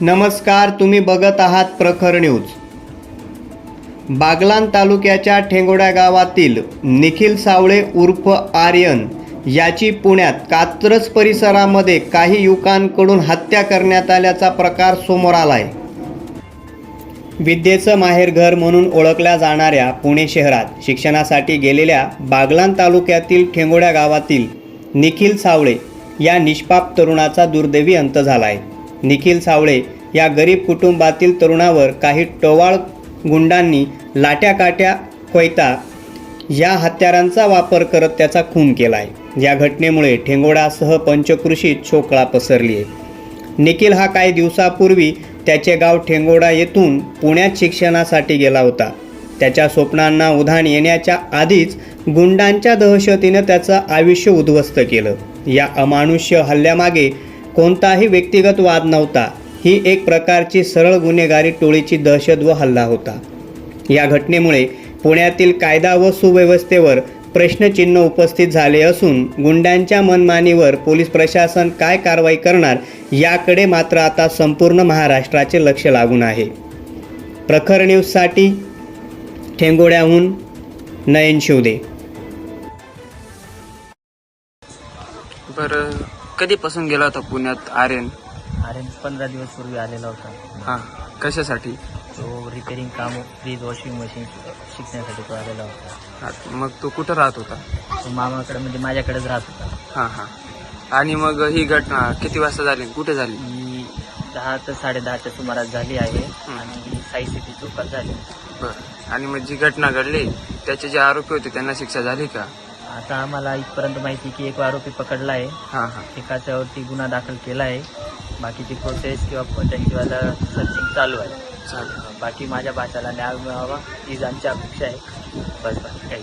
नमस्कार तुम्ही बघत आहात प्रखर न्यूज. बागलान तालुक्याच्या ठेंगोड्या गावातील निखिल सावळे उर्फ आर्यन याची पुण्यात कात्रज परिसरामध्ये काही युवकांकडून हत्या करण्यात आल्याचा प्रकार समोर आला आहे विद्येचं माहेरघर म्हणून ओळखल्या जाणाऱ्या पुणे शहरात शिक्षणासाठी गेलेल्या बागलान तालुक्यातील ठेंगोड्या गावातील निखिल सावळे या निष्पाप तरुणाचा दुर्दैवी अंत झाला आहे निखिल सावळे या गरीब कुटुंबातील तरुणावर काही टोवाळ गुंडांनी लाट्या काट्या कोयता या हत्यारांचा वापर करत त्याचा खून केला आहे या घटनेमुळे ठेंगोडासह पंचकृषीत शोकळा पसरली आहे निखिल हा काही दिवसापूर्वी त्याचे गाव ठेंगोडा येथून पुण्यात शिक्षणासाठी गेला होता. त्याच्या स्वप्नांना उधाण येण्याच्या आधीच गुंडांच्या दहशतीनं त्याचं आयुष्य उद्ध्वस्त केलं. या अमानुष्य हल्ल्यामागे कोणताही व्यक्तिगत वाद नव्हता. ही एक प्रकारची सरळ गुन्हेगारी टोळीची दहशत व हल्ला होता. या घटनेमुळे पुण्यातील कायदा व सुव्यवस्थेवर प्रश्नचिन्ह उपस्थित झाले असून गुंडांच्या मनमानीवर पोलीस प्रशासन काय कारवाई करणार याकडे मात्र आता संपूर्ण महाराष्ट्राचे लक्ष लागून आहे. प्रखर न्यूजसाठी ठेंगोड्याहून नयन शिवदे. बरं कधीपासून गेला होता पुण्यात आर्यन? अरे पंधरा दिवस पूर्वी आलेला होता. हां कशासाठी? तो रिपेरिंग काम फ्रीज वॉशिंग मशीन शिकण्यासाठी तो आलेला होता. हां मग तो कुठं राहत होता? तो मामाकडे म्हणजे माझ्याकडेच राहत होता. हां हां. आणि मग ही घटना किती वाजता झाली? कुठे झाली? ही दहा ते साडेदहाच्या सुमारास झाली आहे आणि साई सिटी चौकात झाली. बरं. आणि मग जी घटना घडली त्याचे जे आरोपी होते त्यांना शिक्षा झाली का? आता आम्हाला इथपर्यंत माहिती की एक आरोपी पकडला आहे हां हां. एकाच्यावरती गुन्हा दाखल केला आहे बाकीची प्रोसेस किंवा त्यांचीवाला सर्चिंग चालू आहे. चालेल. बाकी माझ्या भाषाला न्याय मिळावा हीच आमची अपेक्षा आहे. बस बस. काही